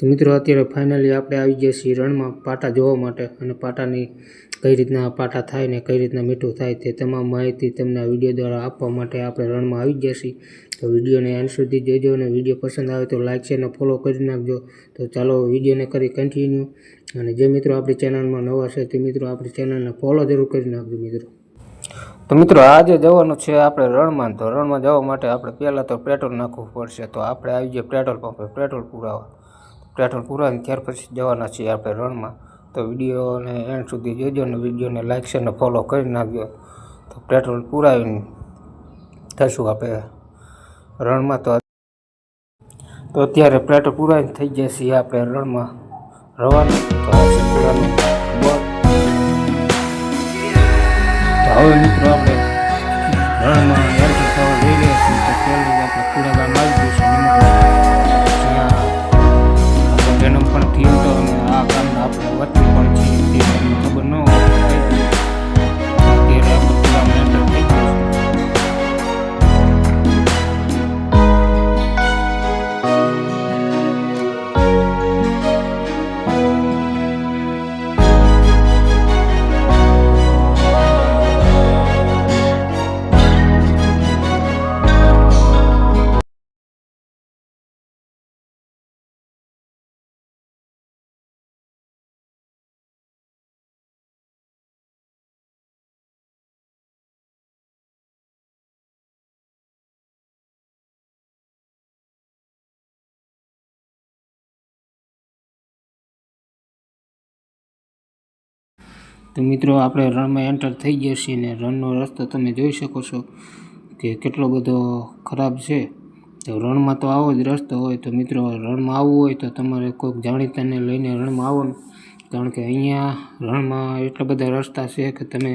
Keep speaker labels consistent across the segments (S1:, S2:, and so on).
S1: તો મિત્રો, અત્યારે ફાઇનલી આપણે આવી ગયા છીએ રણમાં પાટા જોવા માટે અને પાટાની કઈ રીતના પાટા થાય ને કઈ રીતના મીઠું થાય તે તમામ માહિતી તમને વીડિયો દ્વારા આપવા માટે આપણે રણમાં આવી ગયા છીએ. તો વિડીયોને એન્ડ સુધી જોજો અને વીડિયો પસંદ આવે તો લાઇક છે અને ફોલો કરી નાખજો. તો ચાલો વિડીયોને કરી કન્ટિન્યુ અને જે મિત્રો આપણી ચેનલમાં નવા છે તે મિત્રો આપણી ચેનલને ફોલો જરૂર કરી નાખજો મિત્રો. તો મિત્રો, આજે જવાનું છે આપણે રણમાં. તો રણમાં જવા માટે આપણે પહેલાં તો પેટ્રોલ નાખવું પડશે. તો આપણે આવી જઈએ પેટ્રોલ પંપે પેટ્રોલ પુરાવા. પેટ્રોલ પુરાવીને ત્યાર પછી જવાના છીએ આપણે રણમાં. તો વિડીયોને એન્ડ સુધી જોજો અને વિડીયોને લાઇક છે અને ફોલો કરી નાખજો. તો પેટ્રોલ પુરાવીને થઈશું આપણે રણમાં તો. તો અત્યારે પેટ્રોલ પુરાવીને થઈ જાય છીએ આપણે રણમાં. રવાના તો હવે મિત્રો આપણે રણમાં આ ગામના આપણે વતની તો મિત્રો, આપણે રણમાં એન્ટર થઈ ગયા છીએ ને રણનો રસ્તો તમે જોઈ શકો છો કે કેટલો બધો ખરાબ છે. તો રણમાં તો આવો જ રસ્તો હોય. તો મિત્રો રણમાં આવવું હોય તો તમારે કોઈક જાણીતાને લઈને રણમાં આવવાનું. કારણ કે અહીંયા રણમાં એટલા બધા રસ્તા છે કે તમે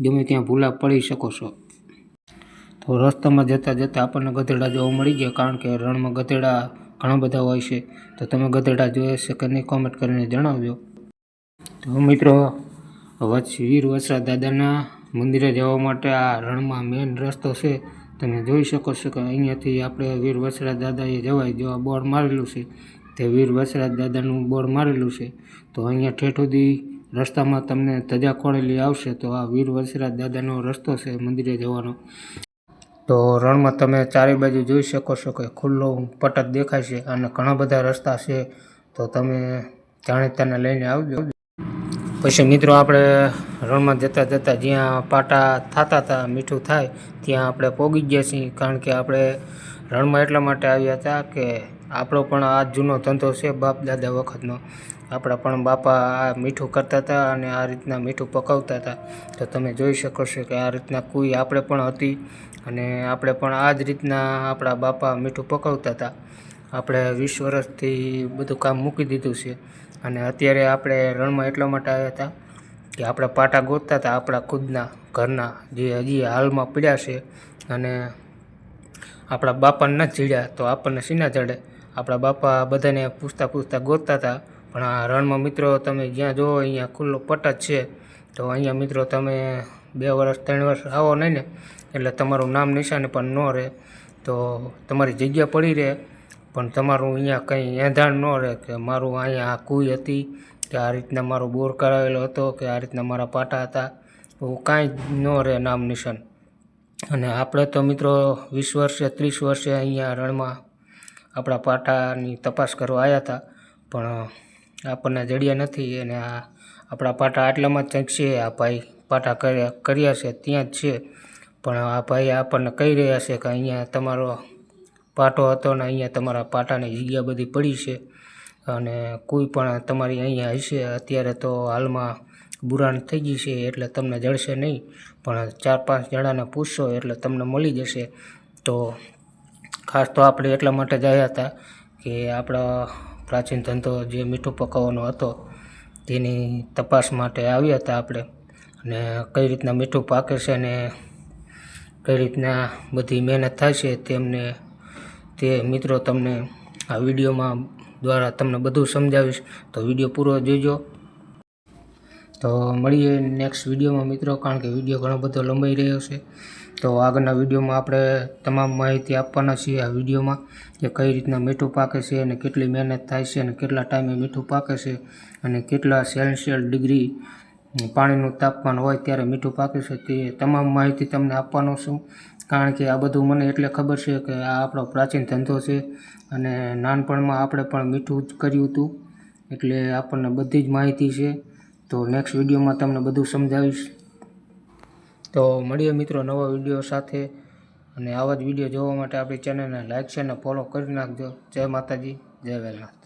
S1: ગમે ત્યાં ભૂલા પડી શકો છો. તો રસ્તામાં જતાં જતાં આપણને ગધેડા જોવા મળી ગયા. કારણ કે રણમાં ગધેડા ઘણા બધા હોય છે. તો તમે ગધેડા જોયા છે કે નહીં કોમેન્ટ કરીને જણાવજો. તો મિત્રો વીર વસરા દાદાના મંદિરે જવા માટે આ રણમાં મેઇન રસ્તો છે. તમે જોઈ શકો છો કે અહીંયાથી આપણે વીર વસરા દાદાએ જવાય જો આ બોર્ડ મારેલું છે. તે વીર વસરા દાદાનું બોર્ડ મારેલું છે. તો અહીંયા ઠેઠ સુધી રસ્તામાં તમને ધજા ખોળેલી આવશે તો આ વીર વસરા દાદાનો રસ્તો છે મંદિરે જવાનો. તો રણમાં તમે ચારે બાજુ જોઈ શકો છો કે ખુલ્લો પટક દેખાય છે અને ઘણા બધા રસ્તા છે. તો તમે જાણીતાને લઈને આવજો. પછી મિત્રો આપણે રણમાં જતાં જતાં જ્યાં પાટા થતા હતા, મીઠું થાય, ત્યાં આપણે પોગી ગયા છીએ. કારણ કે આપણે રણમાં એટલા માટે આવ્યા હતા કે આપણો પણ આ જૂનો ધંધો છે બાપ દાદા વખતનો. આપણા પણ બાપા આ મીઠું કરતા હતા અને આ રીતના મીઠું પકવતા હતા. તો તમે જોઈ શકો છો કે આ રીતના કુઈ આપણે પણ હતી અને આપણે પણ આ જ રીતના આપણા બાપા મીઠું પકાવતા હતા. આપણે વીસ વર્ષથી બધું કામ મૂકી દીધું છે. અને અત્યારે આપણે રણમાં એટલા માટે આવ્યા હતા કે આપણે પાટા ગોતતા હતા આપણા ખુદના, ઘરના, જે હજી હાલમાં પડ્યા છે. અને આપણા બાપાને ન ચીડ્યા તો આપણને સીના ચડે? આપણા બાપા બધાને પૂછતા પૂછતા ગોતતા હતા. પણ આ રણમાં મિત્રો તમે જ્યાં જુઓ અહીંયા ખુલ્લો પટ જ છે. તો અહીંયા મિત્રો તમે બે વર્ષ, ત્રણ વર્ષ આવો નહીં ને? એટલે તમારું નામ નિશાને પણ ન રહે. તો તમારી જગ્યા પડી રહે. પણ તમારું અહીંયા કંઈ એંધાણ ન રહે કે મારું અહીંયા આ કુઈ હતી કે આ રીતના મારો બોર કરાવેલો હતો કે આ રીતના મારા પાટા હતા એવું કાંઈ જ ન રહે નામ નિશાન. અને આપણે તો મિત્રો વીસ વર્ષે, ત્રીસ વર્ષે અહીંયા રણમાં આપણા પાટાની તપાસ કરવા આવ્યા હતા, પણ આપણને જડ્યા નથી અને આ આપણા પાટા આટલામાં જ કંઈક છે, આ ભાઈ પાટા કર્યા કર્યા છે, ત્યાં જ છે. પણ આ ભાઈ આપણને કહી રહ્યા છે કે અહીંયા તમારો પાટો હતો ને અહીંયા તમારા પાટાની જગ્યા બધી પડી છે. અને કોઈ પણ તમારી અહીંયા હશે, અત્યારે તો હાલમાં બુરાણ થઈ ગઈ છે એટલે તમને જળશે નહીં. પણ ચાર પાંચ જણાને પૂછશો એટલે તમને મળી જશે. તો ખાસ તો આપણે એટલા માટે આવ્યા હતા કે આપણા પ્રાચીન ધંધો જે મીઠું પકાવવાનો હતો તેની તપાસ માટે આવ્યા હતા આપણે. અને કઈ રીતના મીઠું પાકે છે ને કઈ રીતના બધી મહેનત થાય છે તેમને તે મિત્રો તમને આ વિડીયોમાં દ્વારા તમને બધું સમજાવીશ. તો વીડિયો પૂરો જોઈજો તો મળીએ નેક્સ્ટ વિડીયોમાં મિત્રો, કારણ કે વીડિયો ઘણો બધો લંબાઈ રહ્યો છે. તો આગળના વિડીયોમાં આપણે તમામ માહિતી આપવાના છીએ આ વિડીયોમાં, કે કઈ રીતના મીઠું પાકે છે અને કેટલી મહેનત થાય છે અને કેટલા ટાઈમે મીઠું પાકે છે અને કેટલા સેલ્શિયલ ડિગ્રી પાણીનું તાપમાન હોય ત્યારે મીઠું પાકે છે તે તમામ માહિતી તમને આપવાનો છું. કારણ કે આ બધું મને એટલે ખબર છે કે આ આપણો પ્રાચીન ધંધો છે અને નાનપણમાં આપણે પણ મીઠું જ કર્યું હતું. એટલે આપણને બધી જ માહિતી છે. તો નેક્સ્ટ વિડીયોમાં તમને બધું સમજાવીશ. તો મળીએ મિત્રો નવા વીડિયો સાથે. અને આવા જ વીડિયો જોવા માટે આપણી ચેનલને લાઇક છે અને ફોલો કરી નાખજો. જય માતાજી, જય વેલનાથ.